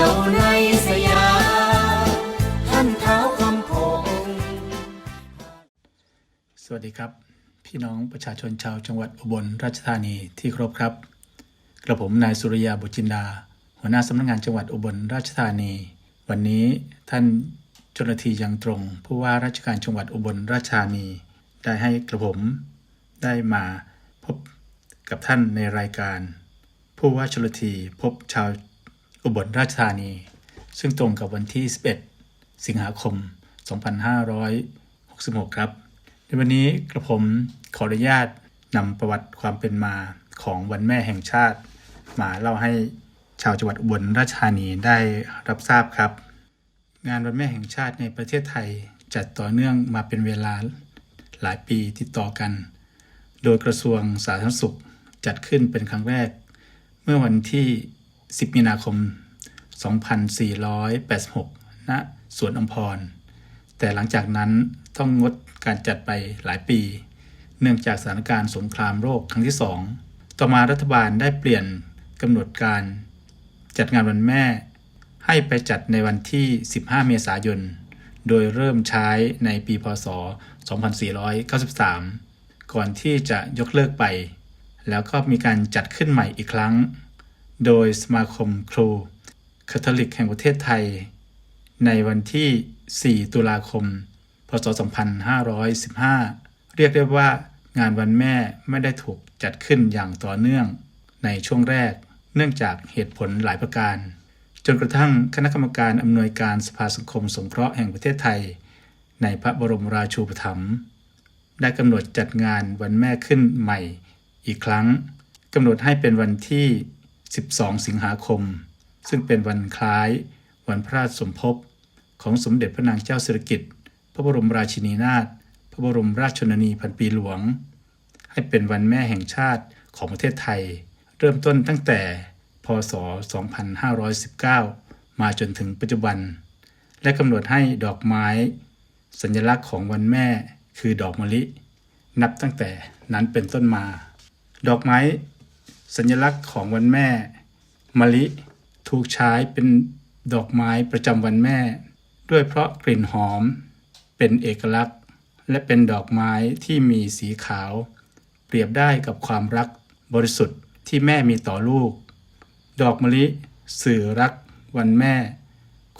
ยวในสยามท่านเท้าคำพงสวัสดีครับ พี่น้องประชาชนชาวจังหวัดอุบลราชธานีที่เคารพครับ กระผมนายสุริยาบุจินดา หัวหน้าสำนักงานจังหวัดอุบลราชธานี วันนี้ท่านเจ้าหน้าที่ยังตรงผู้ว่าราชการจังหวัดอุบลราชธานี ได้ให้กระผมได้มาพบกับท่านในรายการ ผู้ว่าชลทีพบชาว อุบลราชธานี ซึ่งตรงกับวันที่ 11 สิงหาคม 2566 ครับ ในวันนี้กระผมขออนุญาตนำประวัติความเป็นมาของวันแม่แห่งชาติ มาเล่าให้ชาวจังหวัดอุบลราชธานีได้รับทราบครับ งานวันแม่แห่งชาติในประเทศไทยจัดต่อเนื่องมาเป็นเวลาหลายปีติดต่อกัน โดยกระทรวงสาธารณสุขจัดขึ้นเป็นครั้งแรก เมื่อวันที่ 10 มีนาคม 2486 ณ สวนอมพร แต่หลังจากนั้นต้องงดการจัดไปหลายปี เนื่องจากสถานการณ์สงครามโรคครั้งที่สอง ต่อมารัฐบาลได้เปลี่ยนกำหนดการจัดงานวันแม่ ให้ไปจัดในวันที่ 15 เมษายน โดยเริ่มใช้ในปีพศ 2493 ก่อนที่จะยกเลิกไป แล้วก็มีการจัดขึ้นใหม่อีกครั้ง โดยสมาคมครู คาทอลิกแห่งประเทศไทย ในวันที่ 4 ตุลาคม พศ 2515 เรียกได้ว่างานวันแม่ไม่ได้ถูกจัดขึ้นอย่างต่อเนื่องในช่วงแรก เนื่องจากเหตุผลหลายประการ จนกระทั่งคณะกรรมการอำนวยการสภาสังคมสงเคราะห์แห่งประเทศไทย ในพระบรมราชูปถัมภ์ได้กำหนดจัดงานวันแม่ขึ้นใหม่อีกครั้งกำหนดให้เป็นวันที่ 12 สิงหาคม ซึ่งเป็นวันคล้าย วันพระราชสมภพของสมเด็จพระนางเจ้าสิริกิติ์พระบรมราชินีนาถพระบรมราชชนนีพันปีหลวง ให้เป็นวันแม่แห่งชาติของประเทศไทย เริ่มต้นตั้งแต่พศ 2519 มาจนถึงปัจจุบัน และกำหนดให้ดอกไม้ สัญลักษณ์ของวันแม่คือดอกมะลิ นับตั้งแต่นั้นเป็นต้นมา ดอกไม้ สัญลักษณ์ของวันแม่ มะลิ ถูกใช้เป็นดอกไม้ประจำวันแม่ ด้วยเพราะกลิ่นหอม เป็นเอกลักษณ์ และเป็นดอกไม้ที่มีสีขาว เปรียบได้กับความรักบริสุทธิ์ที่แม่มีต่อลูก ดอกมะลิ สื่อรัก วันแม่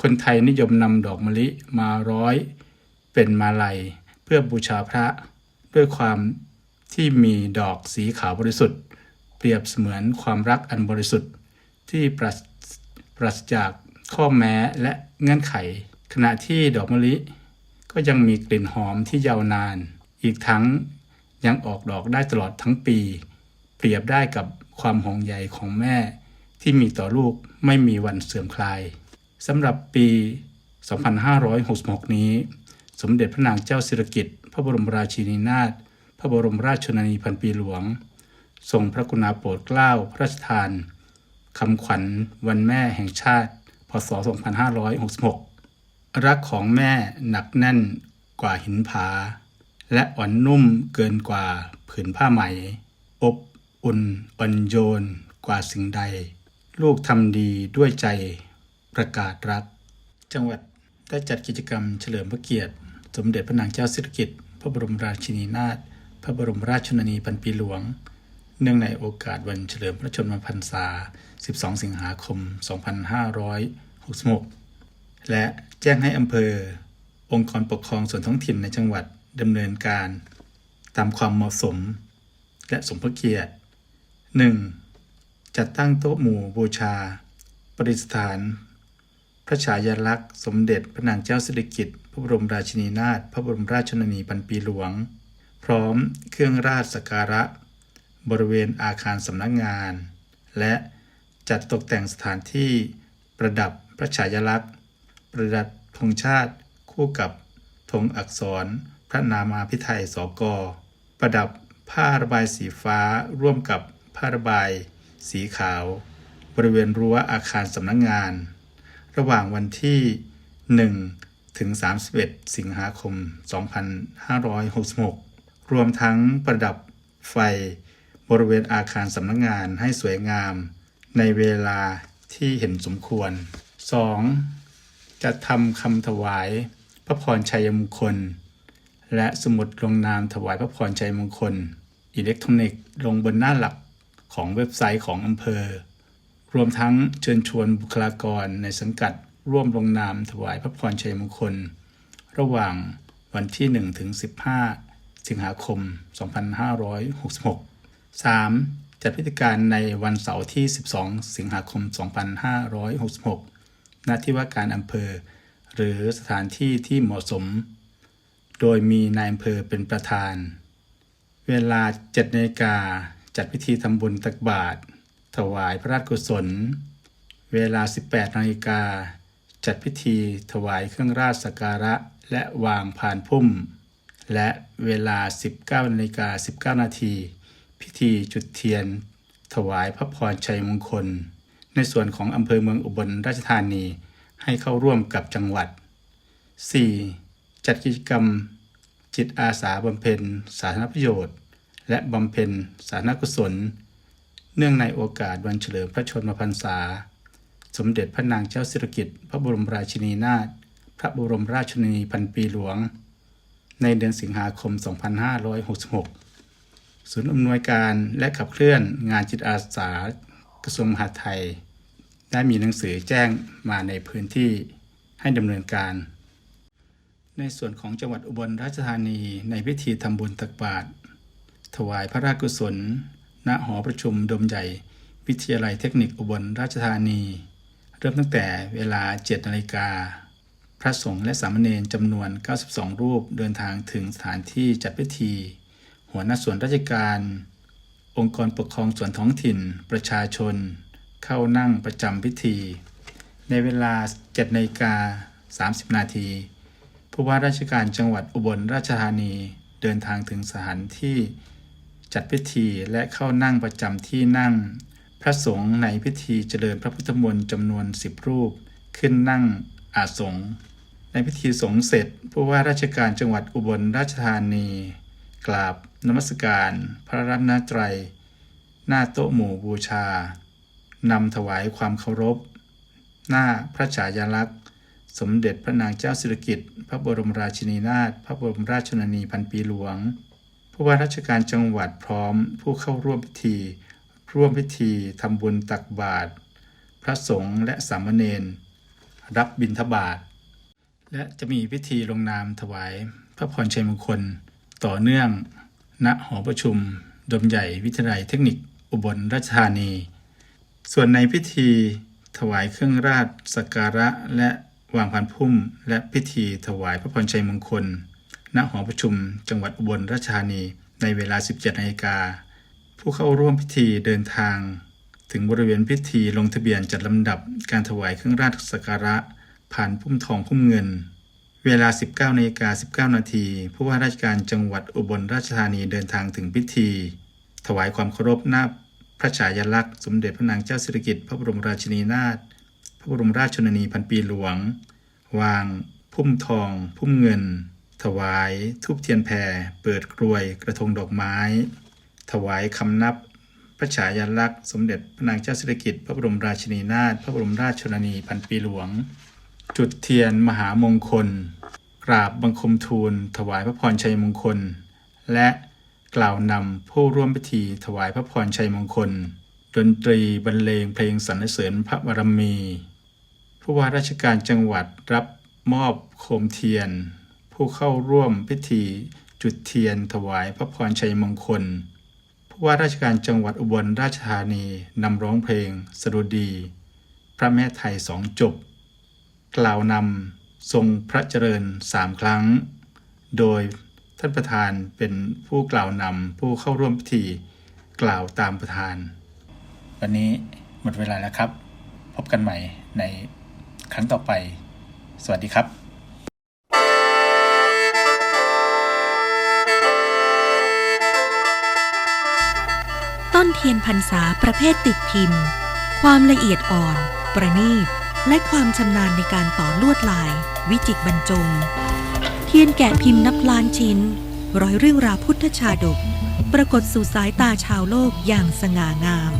คนไทยนิยมนำดอกมะลิมาร้อย เป็นมาลัยเพื่อบูชาพระ ด้วยความที่มีดอกสีขาวบริสุทธิ์ เปรียบเสมือนความรักอันบริสุทธิ์ที่ปราศ ปราศจากข้อแม้และเงื่อนไข ขณะที่ดอกมะลิ ก็ยังมีกลิ่นหอมที่ยาวนาน อีกทั้งยังออกดอกได้ตลอดทั้งปี เปรียบได้กับความห่วงใยของแม่ ที่มีต่อลูกไม่มีวันเสื่อมคลายสำหรับปี 2566 นี้ สมเด็จพระนางเจ้าสิริกิติ์พระบรมราชินีนาถพระบรมราชชนนีพันปีหลวง ทรงพระกรุณาโปรดเกล้าพระราชทาน คำขวัญวันแม่แห่งชาติ พศ 2566 รักของแม่หนักแน่นกว่าหินผา และอ่อนนุ่มเกินกว่าผืนผ้าไหม อบอุ่นอ่อนโยนกว่าสิ่งใด ลูกทำดีด้วยใจประกาศรัก จังหวัดได้จัดกิจกรรมเฉลิมพระเกียรติ สมเด็จพระนางเจ้าสิริกิติ์พระบรมราชินีนาถพระบรมราชชนนีพันปีหลวง เนื่องในโอกาสวันเฉลิมพระชนมพรรษา 12 สิงหาคม 2566 และแจ้งให้อำเภอ องค์กรปกครองส่วนท้องถิ่นในจังหวัดดำเนินการ ตามความเหมาะสม และสมพระเกียรติ 1. จัดตั้งโต๊ะหมู่บูชา ประดิษฐาน พระฉายาลักษณ์ สมเด็จพระนางเจ้าสิริกิติ์พระบรมราชินีนาถพระบรมราชชนนีพันปีหลวง พร้อมเครื่องราชสักการะ บริเวณอาคารสำนักงาน และจัดตกแต่งสถานที่ประดับพระฉายาลักษณ์ ประดับธงชาติคู่กับธงอักษรพระนามาพิไทยสก ประดับผ้าระบายสีฟ้าร่วมกับผ้าระบายสีขาว บริเวณรั้วอาคารสำนักงาน ระหว่างวันที่ 1 ถึง 31 สิงหาคม 2566 รวมทั้งประดับไฟ บริเวณอาคารสำนักงานให้สวยงาม ในเวลาที่เห็นสมควร 2. จะทำคำถวายพระพรชัยมงคล และสมุดลงนามถวายพระพรชัยมงคล อิเล็กทรอนิกส์ลงบนหน้าหลักของเว็บไซต์ของอำเภอ รวมทั้งเชิญชวนบุคลากรในสังกัดร่วมลงนามถวายพระพรชัยมงคล ระหว่างวันที่ 1 ถึง 15 สิงหาคม 2566 3. จัดพิธีการในวันเสาร์ที่ 12 สิงหาคม 2566 ณ ที่ว่าการอำเภอ หรือสถานที่ที่เหมาะสม โดยมีนายอำเภอเป็นประธาน เวลา7นาฬิกาจัดพิธีทำบุญตักบาตรถวายพระราชกุศล เวลา 18นาฬิกาจัดพิธีถวายเครื่องราชสักการะ และวางผ่านพุ่ม และเวลา 19นาฬิกา19นาที พิธีจุดเทียน ถวายพระพรชัยมงคล ในส่วนของอำเภอเมืองอุบลราชธานีให้เข้าร่วมกับจังหวัด 4. จัดกิจกรรมจิตอาสาบำเพ็ญ สาธารณประโยชน์ และบำเพ็ญสาธารณกุศล เนื่องในโอกาสวันเฉลิมพระชนมพรรษา สมเด็จพระนางเจ้าสิริกิติ์พระบรมราชินีนาถพระบรมราชชนนีพันปีหลวง ในเดือนสิงหาคม 2566 ศูนย์อำนวยการและขับเคลื่อนงานจิตอาสากระทรวงมหาดไทย ได้มีหนังสือแจ้งมาในพื้นที่ให้ดำเนินการ ในส่วนของจังหวัดอุบลราชธานีในพิธีทำบุญตักบาตรถวายพระราชกุศล ณหอประชุมดมใหญ่ วิทยาลัยเทคนิคอุบลราชธานี เริ่มตั้งแต่เวลา 7นาฬิกาพระสงฆ์และสามเณรจำนวน 92 รูปเดินทางถึงสถานที่จัดพิธี หัวหน้าส่วนราชการ องค์กรปกครองส่วนท้องถิ่น ประชาชน เข้านั่งประจำพิธี ในเวลา7นาฬิกา30 นาที ผู้ว่าราชการจังหวัดอุบลราชธานีเดินทางถึงสถานที่จัดพิธีและเข้านั่งประจำที่นั่ง พระสงฆ์ในพิธีเจริญพระพุทธมนต์จำนวน 10 รูป ขึ้นนั่งอาสงฆ์ในพิธีสงฆ์เสร็จผู้ว่าราชการจังหวัดอุบลราชธานี กราบนมัสการพระรัตนตรัย หน้าโต๊ะหมู่บูชานำถวายความเคารพ หน้าพระฉายาลักษณ์ สมเด็จพระนางเจ้าสิริกิติ์พระบรมราชินีนาถพระบรมราชชนนีพันปีหลวง ผู้ว่าราชการจังหวัดพร้อมผู้เข้าร่วมพิธี ร่วมพิธีทำบุญตักบาตรพระสงฆ์และสามเณรรับบิณฑบาตและจะมีพิธีลงนามถวายพระพรชัยมงคล ต่อเนื่อง ณหอประชุม ดมใหญ่วิทยาลัยเทคนิคอุบลราชธานี ส่วนในพิธีถวายเครื่องราชสักการะและวางพันพุ่ม และพิธีถวายพระพรชัยมงคล ณหอประชุม จังหวัดอุบลราชธานีในเวลา 17นาฬิกา ผู้เข้าร่วมพิธีเดินทาง ถึงบริเวณพิธีลงทะเบียนจัดลำดับการถวายเครื่องราชสักการะผ่านพุ่มทองพุ่มเงิน เวลา 19นาฬิกา19 นาที ผู้ว่าราชการจังหวัดอุบลราชธานีเดินทางถึงพิธี ถวายความเคารพหน้าพระฉายาลักษณ์ สมเด็จพระนางเจ้าสิริกิติ์พระบรมราชินีนาถ พระบรมราชชนนีพันปีหลวง วาง พุ่มทอง พุ่มเงิน ถวาย ทูบเทียนแพรเปิดกรวย กระทงดอกไม้ ถวายคำนับ พระฉายาลักษณ์ สมเด็จพระนางเจ้าสิริกิติ์พระบรมราชินีนาถ พระบรมราชชนนีพันปีหลวง จุดเทียนมหามงคล กราบบังคมทูล ถวายพระพรชัยมงคล และกล่าวนำผู้ร่วมพิธีถวายพระพรชัยมงคล ดนตรีบรรเลงเพลงสรรเสริญพระบารมี ผู้ว่าราชการจังหวัดรับมอบโคมเทียน ผู้เข้าร่วมพิธี จุดเทียนถวายพระพรชัยมงคล ผู้ว่าราชการจังหวัดอุบลราชธานีนำร้องเพลงสดุดี พระแม่ไทยสองจบ กล่าวนำทรงพระเจริญสามครั้ง โดยท่านประธานเป็นผู้กล่าวนำผู้เข้าร่วมพิธีกล่าวตามประธาน วันนี้หมดเวลาแล้วครับ พบกันใหม่ในครั้งต่อไป สวัสดีครับต้นเทียนพรรษาประเภทติดพิมพ์ ความละเอียดอ่อน ประณีต และความชำนาญในการต่อลวดลาย วิจิตรบรรจง เทียนแกะพิมพ์นับล้านชิ้น ร้อยเรื่องราวพุทธชาดก ปรากฏสู่สายตาชาวโลกอย่างสง่างาม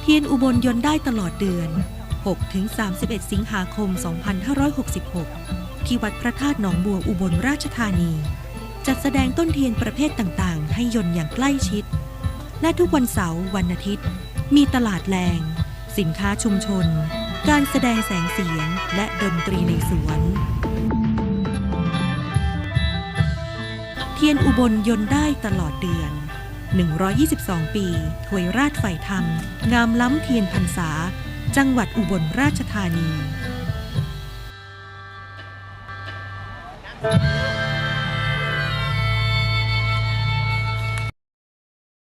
เทียนอุบลยนต์ได้ตลอดเดือน 6-31 สิงหาคม 2566 ที่วัดพระธาตุหนองบัวอุบลราชธานี จัดแสดงต้นเทียนประเภทต่างๆ ให้ยนต์อย่างใกล้ชิด และทุกวันเสาร์วันอาทิตย์ มีตลาดแรง สินค้าชุมชน การแสดงแสงเสียง และดนตรีในสวน เทียนอุบลยนต์ได้ตลอดเดือน 122 ปีถวยราชไฝ่ธรรม งามล้ำเทียนพรรษา จังหวัดอุบลราชธานีเ